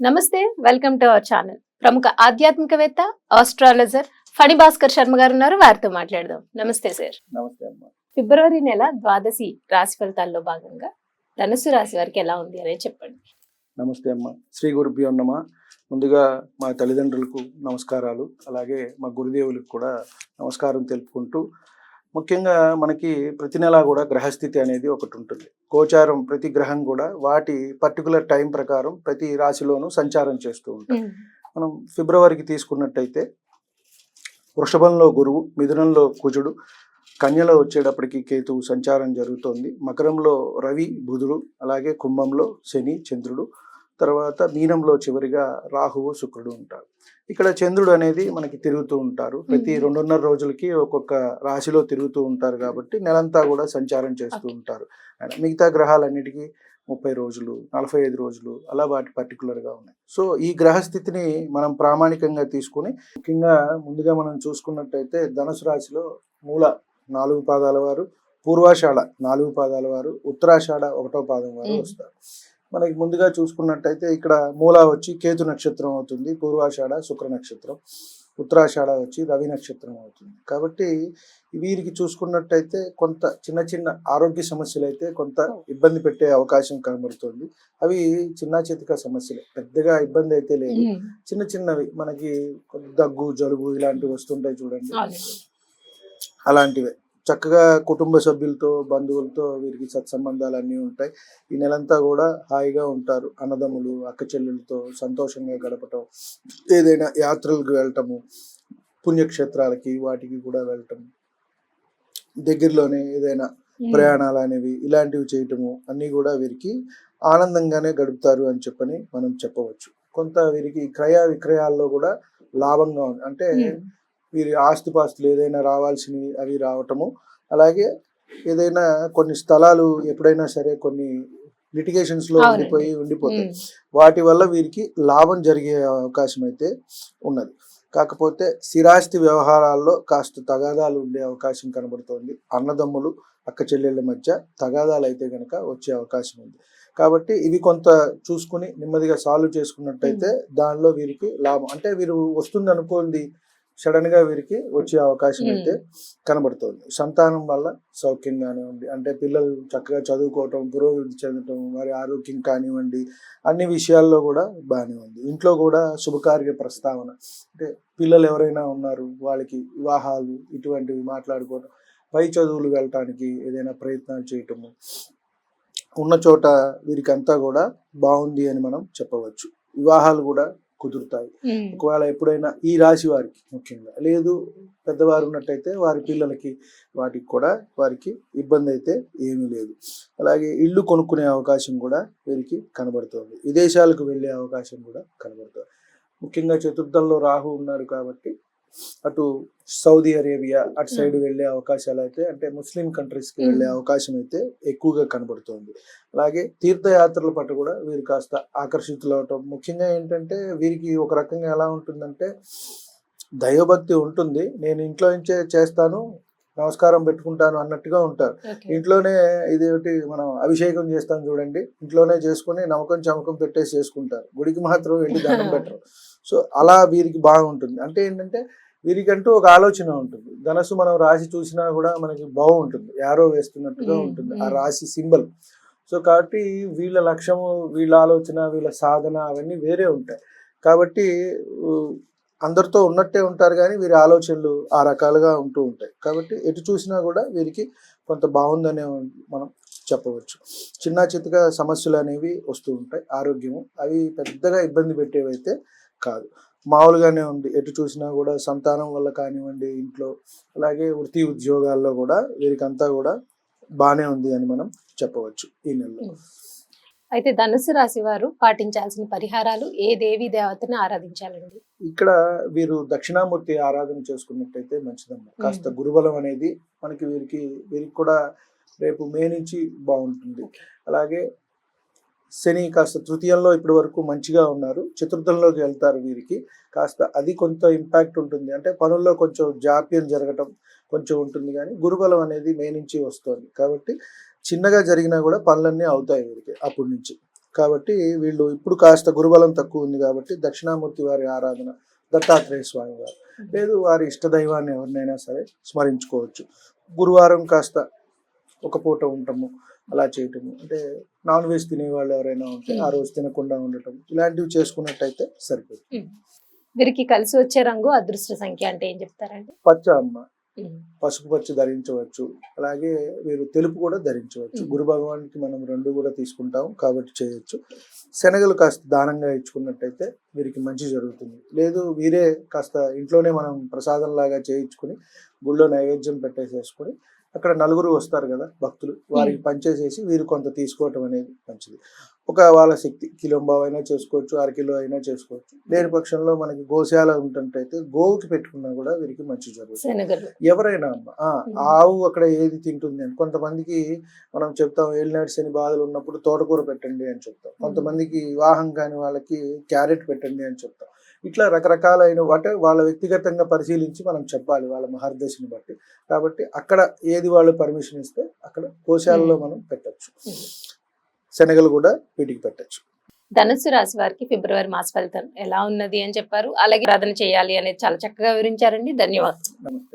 నమస్తే welcome to our channel. ప్రముఖ ఆధ్యాత్మికవేత్త ఆస్ట్రాలజర్ ఫణి భాస్కర్ శర్మ గారు ఉన్నారు. వారితో మాట్లాడదాం. నమస్తే సార్. నమస్తే అమ్మా. ఫిబ్రవరి నెల ద్వాదశి రాశి ఫలితాల్లో భాగంగా ధనుసు రాశి వారికి ఎలా ఉంది అనేది చెప్పండి. నమస్తే అమ్మా. శ్రీ గురుభ్యో నమ. ముందుగా మా తల్లిదండ్రులకు నమస్కారాలు అలాగే మా గురుదేవులకు కూడా నమస్కారం తెలుపుకుంటూ ముఖ్యంగా మనకి ప్రతి నెలా కూడా గ్రహస్థితి అనేది ఒకటి ఉంటుంది. గోచారం ప్రతి గ్రహం కూడా వాటి పర్టికులర్ టైం ప్రకారం ప్రతి రాశిలోనూ సంచారం చేస్తూ ఉంటుంది మనం ఫిబ్రవరికి తీసుకున్నట్టయితే వృషభంలో గురువు మిథునంలో కుజుడు కన్యలో వచ్చేటప్పటికి కేతువు సంచారం జరుగుతోంది. మకరంలో రవి బుధుడు అలాగే కుంభంలో శని చంద్రుడు. తర్వాత మీనంలో చివరిగా రాహువు శుక్రుడు ఉంటారు ఇక్కడ చంద్రుడు అనేది మనకి తిరుగుతూ ఉంటారు ప్రతి. రెండున్నర రోజులకి ఒక్కొక్క రాశిలో తిరుగుతూ ఉంటారు కాబట్టి నెలంతా కూడా సంచారం చేస్తూ. ఉంటారు అండ్ మిగతా గ్రహాలన్నిటికీ ముప్పై రోజులు నలభై ఐదు రోజులు అలా వాటి పర్టికులర్గా ఉన్నాయి సో ఈ గ్రహస్థితిని మనం ప్రామాణికంగా తీసుకుని ముఖ్యంగా ముందుగా మనం చూసుకున్నట్టయితే ధనుసు రాశిలో మూల నాలుగు పాదాల వారు పూర్వాషాఢ నాలుగు పాదాల వారు ఉత్తరాషాఢ ఒకటో పాదం వారు. వస్తారు మనకి ముందుగా చూసుకున్నట్టయితే ఇక్కడ మూల వచ్చి కేతు నక్షత్రం అవుతుంది పూర్వాషాఢ శుక్ర నక్షత్రం ఉత్తరాషాఢ వచ్చి రవి నక్షత్రం అవుతుంది. కాబట్టి వీరికి చూసుకున్నట్టయితే కొంత చిన్న చిన్న ఆరోగ్య సమస్యలు అయితే కొంత ఇబ్బంది పెట్టే అవకాశం కనబడుతుంది. అవి చిన్న చితక సమస్యలే పెద్దగా ఇబ్బంది అయితే లేదు. చిన్న చిన్నవి మనకి దగ్గు జలుబు ఇలాంటివి వస్తుంటాయి చూడండి. అలాంటివే. చక్కగా కుటుంబ సభ్యులతో బంధువులతో వీరికి సత్సంబంధాలు అన్నీ ఉంటాయి ఈ నెలంతా కూడా హాయిగా ఉంటారు అన్నదమ్ములు అక్క చెల్లెలతో సంతోషంగా గడపటం ఏదైనా యాత్రలకు వెళ్ళటము పుణ్యక్షేత్రాలకి వాటికి కూడా వెళ్ళటం దగ్గరలోనే ఏదైనా. ప్రయాణాలు అనేవి ఇలాంటివి చేయటము అన్నీ కూడా వీరికి ఆనందంగానే గడుపుతారు అని చెప్పని మనం చెప్పవచ్చు కొంత వీరికి క్రయ విక్రయాల్లో కూడా లాభంగా ఉంది అంటే. వీరి ఆస్తిపాస్తులు ఏదైనా రావాల్సినవి అవి రావటము. అలాగే ఏదైనా కొన్ని స్థలాలు ఎప్పుడైనా సరే కొన్ని లిటిగేషన్స్లో. ఉండిపోయి ఉండిపోతాయి. వాటి వల్ల వీరికి లాభం జరిగే అవకాశం అయితే ఉన్నది. కాకపోతే స్థిరాస్తి వ్యవహారాల్లో కాస్త తగాదాలు ఉండే అవకాశం కనబడుతోంది. అన్నదమ్ములు అక్క చెల్లెళ్ళ మధ్య తగాదాలు అయితే కనుక వచ్చే అవకాశం ఉంది. కాబట్టి ఇవి కొంత చూసుకుని నెమ్మదిగా సాల్వ్ చేసుకున్నట్టయితే దానిలో వీరికి లాభం. అంటే వీరు వస్తుంది అనుకోండి సడన్గా వీరికి వచ్చే అవకాశం అయితే కనబడుతోంది. సంతానం వల్ల సౌఖ్యంగానే ఉంది అంటే పిల్లలు చక్కగా చదువుకోవటం పురోగతి చెందటం వారి ఆరోగ్యం కానివ్వండి అన్ని విషయాల్లో కూడా బాగానే ఉంది ఇంట్లో కూడా శుభకార్య ప్రస్తావన అంటే పిల్లలు ఎవరైనా ఉన్నారు వాళ్ళకి వివాహాలు ఇటువంటివి మాట్లాడుకోవడం పై చదువులు వెళ్ళటానికి ఏదైనా ప్రయత్నాలు చేయటము ఉన్న చోట వీరికి అంతా కూడా బాగుంది అని మనం చెప్పవచ్చు. వివాహాలు కూడా కుదురుతాయి. ఒకవేళ ఎప్పుడైనా ఈ రాశి వారికి ముఖ్యంగా లేదు పెద్దవారు ఉన్నట్టయితే వారి పిల్లలకి వాటికి కూడా వారికి ఇబ్బంది అయితే ఏమీ లేదు. అలాగే ఇల్లు కొనుక్కునే అవకాశం కూడా వీరికి కనబడుతుంది. విదేశాలకు వెళ్ళే అవకాశం కూడా కనబడుతుంది. ముఖ్యంగా చతుర్థంలో రాహు ఉన్నాడు కాబట్టి అటు సౌదీ అరేబియా అటు సైడ్ వెళ్ళే అవకాశాలు అయితే అంటే ముస్లిం కంట్రీస్కి వెళ్ళే Hmm. అవకాశం అయితే ఎక్కువగా కనబడుతోంది. అలాగే తీర్థయాత్రల పట్ల కూడా వీరు కాస్త ఆకర్షితులు అవటం ముఖ్యంగా ఏంటంటే వీరికి ఒక రకంగా ఎలా ఉంటుందంటే దైవభక్తి ఉంటుంది. నేను ఇంట్లో నుంచే చేస్తాను నమస్కారం పెట్టుకుంటాను అన్నట్టుగా ఉంటారు. ఇంట్లోనే ఇదేమిటి మనం అభిషేకం చేస్తాం చూడండి. ఇంట్లోనే చేసుకుని నమ్మకం చమకం పెట్టేసి చేసుకుంటారు. గుడికి మాత్రం వెళ్ళి దండం పెట్టరు. సో అలా వీరికి బాగుంటుంది. అంటే ఏంటంటే వీరికంటూ ఒక ఆలోచన ఉంటుంది. ధనస్సు మనం రాశి చూసినా కూడా మనకి బాగుంటుంది. యారో వేస్తున్నట్టుగా ఉంటుంది. ఆ. రాశి సింబల్. సో కాబట్టి వీళ్ళ లక్ష్యము వీళ్ళ ఆలోచన వీళ్ళ సాధన అవన్నీ వేరే ఉంటాయి. కాబట్టి అందరితో ఉన్నట్టే ఉంటారు కానీ వీరి ఆలోచనలు ఆ రకాలుగా ఉంటూ ఉంటాయి. కాబట్టి ఎటు చూసినా కూడా వీరికి కొంత బాగుందనే మనం చెప్పవచ్చు. చిన్న చితక సమస్యలు అనేవి వస్తూ ఉంటాయి. ఆరోగ్యము. అవి పెద్దగా ఇబ్బంది పెట్టేవైతే కాదు. మామూలుగానే ఉంది. ఎటు చూసినా కూడా సంతానం వల్ల కానివ్వండి ఇంట్లో అలాగే వృత్తి ఉద్యోగాల్లో కూడా వీరికంతా కూడా బాగానే ఉంది అని మనం చెప్పవచ్చు ఈ నెలలో. అయితే ధనుసు రాశి వారు పాటించాల్సిన పరిహారాలు ఏ దేవి దేవతని ఆరాధించాలండి? ఇక్కడ వీరు దక్షిణామూర్తి ఆరాధన చేసుకున్నట్టయితే మంచిదమ్మా. కాస్త గురుబలం అనేది మనకి వీరికి వీరికి కూడా రేపు మే నుంచి బాగుంటుంది. అలాగే శని కాస్త తృతీయంలో ఇప్పటి వరకు మంచిగా ఉన్నారు. చతుర్థంలోకి వెళ్తారు వీరికి. కాస్త అది కొంత ఇంపాక్ట్ ఉంటుంది. అంటే పనుల్లో కొంచెం జాప్యం జరగటం కొంచెం ఉంటుంది కానీ గురుబలం అనేది మే నుంచి వస్తుంది. కాబట్టి చిన్నగా జరిగినా కూడా పనులన్నీ అవుతాయి వీరికి అప్పటి నుంచి. కాబట్టి వీళ్ళు ఇప్పుడు కాస్త గురుబలం తక్కువ ఉంది కాబట్టి దక్షిణామూర్తి వారి ఆరాధన దత్తాత్రేయ స్వామి వారు. లేదు వారి ఇష్ట దైవాన్ని ఎవరినైనా సరే స్మరించుకోవచ్చు. గురువారం కాస్త ఒక పూట ఉండటము అలా చేయటము. అంటే నాన్ వెజ్ తినే వాళ్ళు ఎవరైనా ఉంటే ఆ రోజు తినకుండా ఉండటం ఇలాంటివి చేసుకున్నట్టయితే సరిపోతుంది వీరికి కలిసి వచ్చే రంగు అదృష్ట సంఖ్య అంటే ఏం చెప్తారండి? పచ్చ అమ్మ. పసుపు పచ్చి ధరించవచ్చు. అలాగే వీరు తెలుపు కూడా ధరించవచ్చు. గురు భగవానికి మనం రెండు కూడా తీసుకుంటాం కాబట్టి చేయొచ్చు. శనగలు కాస్త దానంగా ఇచ్చుకున్నట్టయితే వీరికి మంచి జరుగుతుంది. లేదు వీరే కాస్త ఇంట్లోనే మనం ప్రసాదం లాగా చేయించుకుని గుళ్ళో నైవేద్యం పెట్టేసేసుకుని అక్కడ నలుగురు వస్తారు కదా భక్తులు వారికి పంచేసేసి వీరు కొంత తీసుకోవటం అనేది మంచిది. ఒక వాళ్ళ శక్తి కిలో అయినా చేసుకోవచ్చు అర కిలో అయినా చేసుకోవచ్చు. లేని పక్షంలో మనకి గోశాల ఉంటుంటైతే గోవుకి పెట్టుకున్నా కూడా వీరికి మంచి జరుగుతుంది. ఎవరైనా ఆవు అక్కడ ఏది తింటుంది అని కొంతమందికి మనం చెప్తాం ఏలినాడ్స్ అని బాధలు ఉన్నప్పుడు తోటకూర పెట్టండి అని చెప్తాం. కొంతమందికి వివాహం కాని వాళ్ళకి క్యారెట్ పెట్టండి అని చెప్తాం. ఇట్లా రకరకాలైన అంటే వాళ్ళ వ్యక్తిగతంగా పరిశీలించి మనం చెప్పాలి వాళ్ళ మహర్దశని బట్టి. కాబట్టి అక్కడ ఏది వాళ్ళు పర్మిషన్ ఇస్తే అక్కడ కోశాలలో మనం పెట్టచ్చు. శనగలు కూడా వీటికి పెట్టచ్చు. ధనుస్సు రాశి వారికి ఫిబ్రవరి మాస ఫలితం ఎలా ఉన్నది అని చెప్పారు. అలాగే ప్రార్థన చేయాలి అనేది చాలా చక్కగా వివరించారండి. ధన్యవాదాలు. నమస్తే.